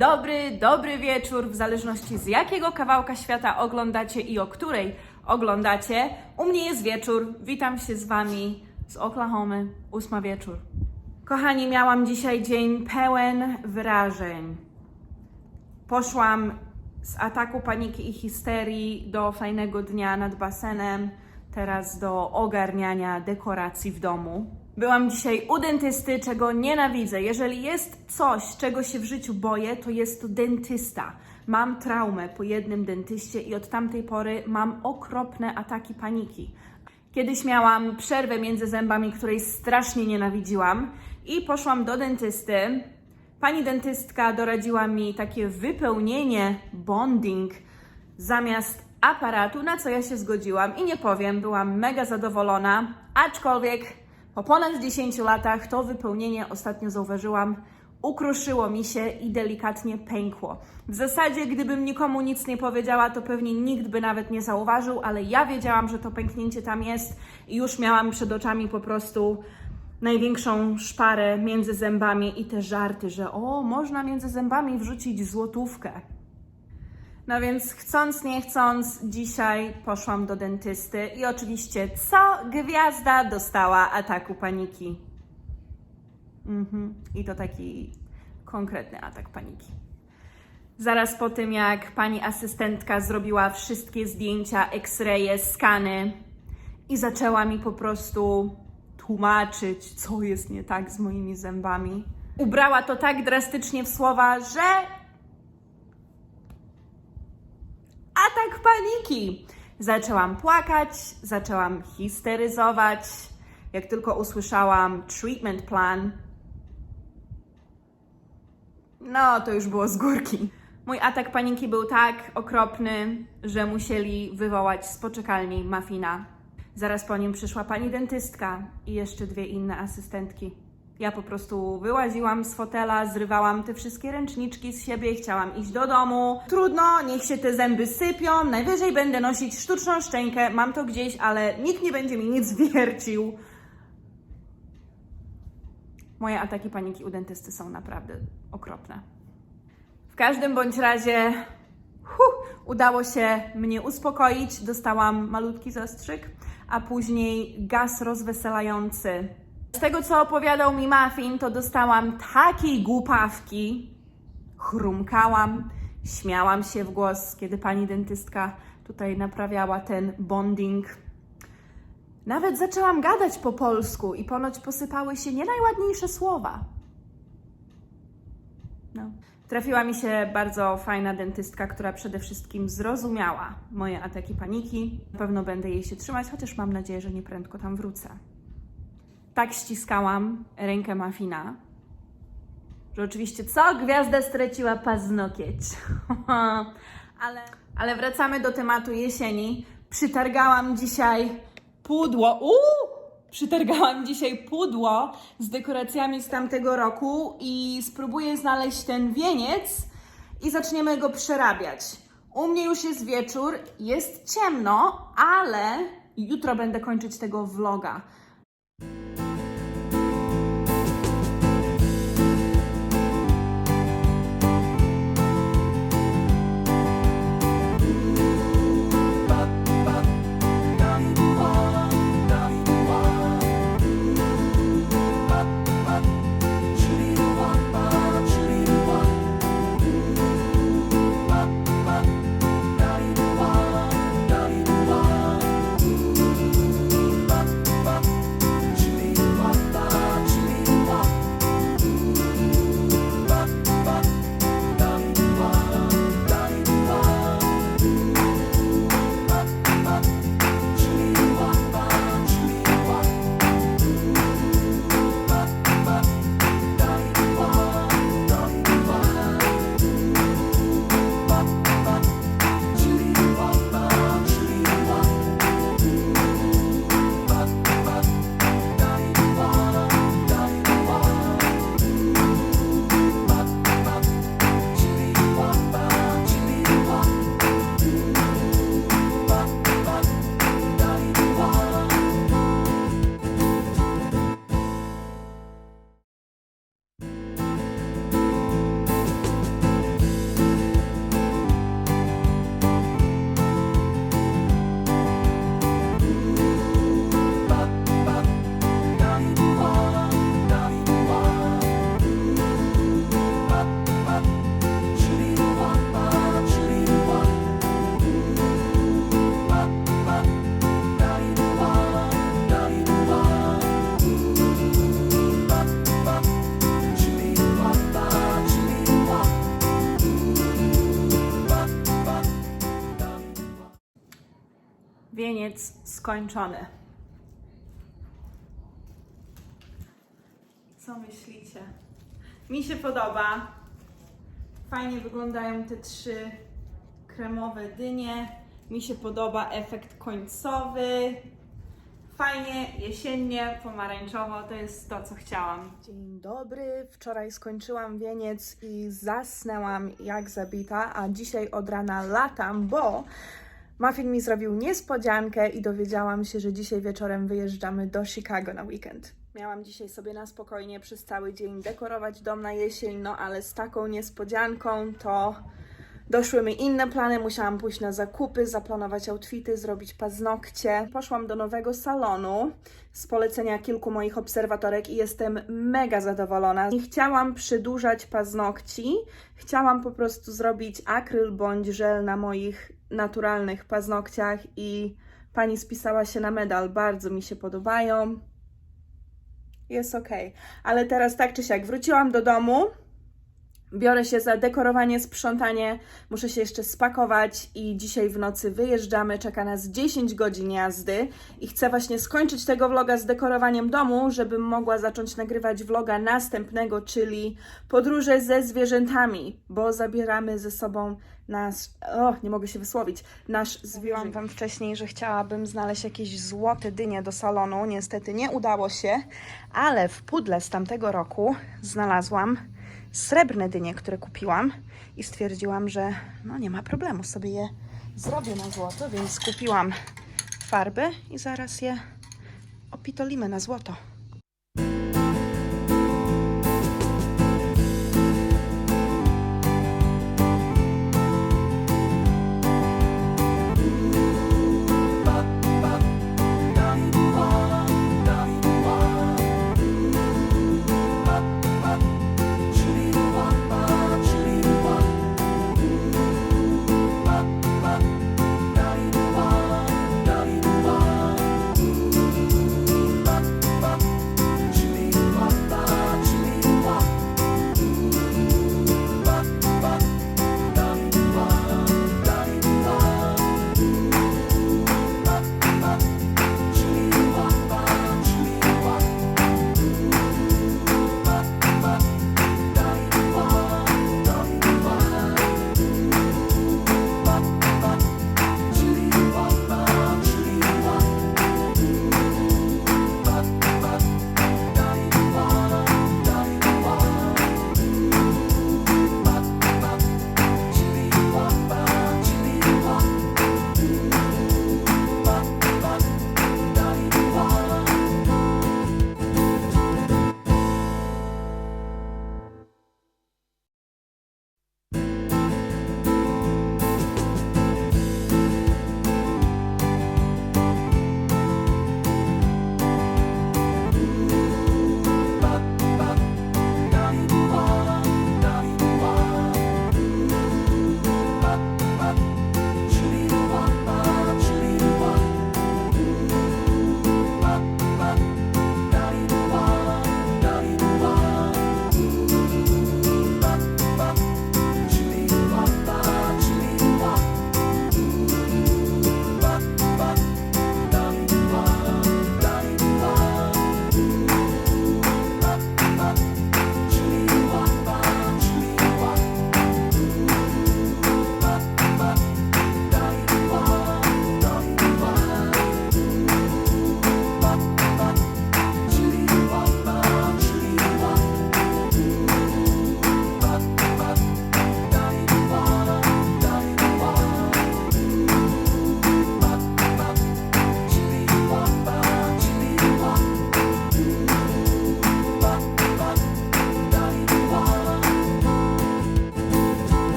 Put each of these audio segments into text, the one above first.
dobry, dobry wieczór, w zależności z jakiego kawałka świata oglądacie i o której oglądacie. U mnie jest wieczór, witam się z Wami z Oklahomy, ósma wieczór. Kochani, miałam dzisiaj dzień pełen wrażeń. Poszłam z ataku paniki i histerii do fajnego dnia nad basenem, teraz do ogarniania dekoracji w domu. Byłam dzisiaj u dentysty, czego nienawidzę. Jeżeli jest coś, czego się w życiu boję, to jest to dentysta. Mam traumę po jednym dentyście i od tamtej pory mam okropne ataki paniki. Kiedyś miałam przerwę między zębami, której strasznie nienawidziłam i poszłam do dentysty. Pani dentystka doradziła mi takie wypełnienie bonding zamiast aparatu, na co ja się zgodziłam i nie powiem, byłam mega zadowolona, aczkolwiek po ponad 10 latach to wypełnienie ostatnio zauważyłam, ukruszyło mi się i delikatnie pękło. W zasadzie, gdybym nikomu nic nie powiedziała, to pewnie nikt by nawet nie zauważył, ale ja wiedziałam, że to pęknięcie tam jest i już miałam przed oczami po prostu największą szparę między zębami i te żarty, że o, można między zębami wrzucić złotówkę. No więc chcąc, nie chcąc, dzisiaj poszłam do dentysty i oczywiście co gwiazda dostała ataku paniki. Mhm. I to taki konkretny atak paniki. Zaraz po tym, jak pani asystentka zrobiła wszystkie zdjęcia, x-raye, skany i zaczęła mi po prostu tłumaczyć, co jest nie tak z moimi zębami. Ubrała to tak drastycznie w słowa, że atak paniki. Zaczęłam płakać, zaczęłam histeryzować. Jak tylko usłyszałam treatment plan, no to już było z górki. Mój atak paniki był tak okropny, że musieli wywołać z poczekalni mafina. Zaraz po nim przyszła pani dentystka i jeszcze dwie inne asystentki. Ja po prostu wyłaziłam z fotela, zrywałam te wszystkie ręczniczki z siebie, chciałam iść do domu. Trudno, niech się te zęby sypią, najwyżej będę nosić sztuczną szczękę, mam to gdzieś, ale nikt nie będzie mi nic wiercił. Moje ataki paniki u dentysty są naprawdę okropne. W każdym bądź razie huh, udało się mnie uspokoić. Dostałam malutki zastrzyk, a później gaz rozweselający. Z tego, co opowiadał mi Muffin, to dostałam takiej głupawki, chrumkałam, śmiałam się w głos, kiedy pani dentystka tutaj naprawiała ten bonding. Nawet zaczęłam gadać po polsku i ponoć posypały się nie najładniejsze słowa. No. Trafiła mi się bardzo fajna dentystka, która przede wszystkim zrozumiała moje ataki paniki. Na pewno będę jej się trzymać, chociaż mam nadzieję, że nieprędko tam wrócę. Tak ściskałam rękę Mafina, że oczywiście co? Gwiazda straciła paznokieć. ale, ale wracamy do tematu jesieni. Przytargałam dzisiaj pudło. Uuu! Przytargałam dzisiaj pudło z dekoracjami z tamtego roku i spróbuję znaleźć ten wieniec i zaczniemy go przerabiać. U mnie już jest wieczór, jest ciemno, ale jutro będę kończyć tego vloga. Wieniec skończony. Co myślicie? Mi się podoba. Fajnie wyglądają te trzy kremowe dynie. Mi się podoba efekt końcowy. Fajnie, jesiennie, pomarańczowo, to jest to, co chciałam. Dzień dobry. Wczoraj skończyłam wieniec i zasnęłam jak zabita, a dzisiaj od rana latam, bo Muffin mi zrobił niespodziankę i dowiedziałam się, że dzisiaj wieczorem wyjeżdżamy do Chicago na weekend. Miałam dzisiaj sobie na spokojnie przez cały dzień dekorować dom na jesień, no ale z taką niespodzianką to doszły mi inne plany. Musiałam pójść na zakupy, zaplanować outfity, zrobić paznokcie. Poszłam do nowego salonu z polecenia kilku moich obserwatorek i jestem mega zadowolona. Nie chciałam przedłużać paznokci, chciałam po prostu zrobić akryl bądź żel na moich naturalnych paznokciach i pani spisała się na medal. Bardzo mi się podobają. Jest ok. Ale teraz tak czy siak, wróciłam do domu. Biorę się za dekorowanie, sprzątanie. Muszę się jeszcze spakować i dzisiaj w nocy wyjeżdżamy. Czeka nas 10 godzin jazdy i chcę właśnie skończyć tego vloga z dekorowaniem domu, żebym mogła zacząć nagrywać vloga następnego, czyli podróże ze zwierzętami, bo zabieramy ze sobą nasz, o, nie mogę się wysłowić, nasz zwierząt. Wam wcześniej, że chciałabym znaleźć jakieś złote dynie do salonu. Niestety nie udało się, ale w pudle z tamtego roku znalazłam srebrne dynie, które kupiłam i stwierdziłam, że no nie ma problemu, sobie je zrobię na złoto, więc kupiłam farby i zaraz je opitolimy na złoto.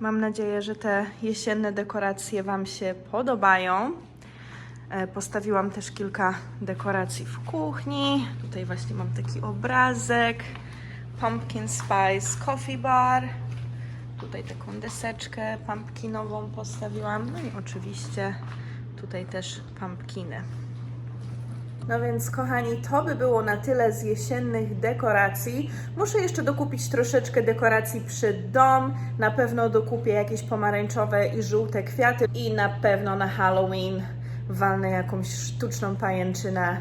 Mam nadzieję, że te jesienne dekoracje Wam się podobają. E, Postawiłam też kilka dekoracji w kuchni. Tutaj właśnie mam taki obrazek. Pumpkin Spice Coffee Bar. Tutaj taką deseczkę pumpkinową postawiłam. No i oczywiście tutaj też pumpkiny. No więc, kochani, to by było na tyle z jesiennych dekoracji. Muszę jeszcze dokupić troszeczkę dekoracji przy dom. Na pewno dokupię jakieś pomarańczowe i żółte kwiaty. I na pewno na Halloween walnę jakąś sztuczną pajęczynę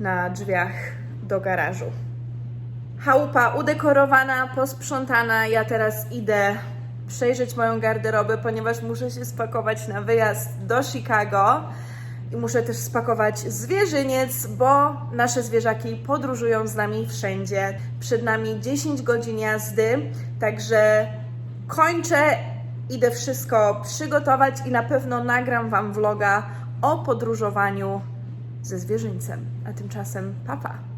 na drzwiach do garażu. Chałupa udekorowana, posprzątana. Ja teraz idę przejrzeć moją garderobę, ponieważ muszę się spakować na wyjazd do Chicago. I muszę też spakować zwierzyniec, bo nasze zwierzaki podróżują z nami wszędzie. Przed nami 10 godzin jazdy, także kończę, idę wszystko przygotować i na pewno nagram Wam vloga o podróżowaniu ze zwierzyńcem. A tymczasem papa. Pa.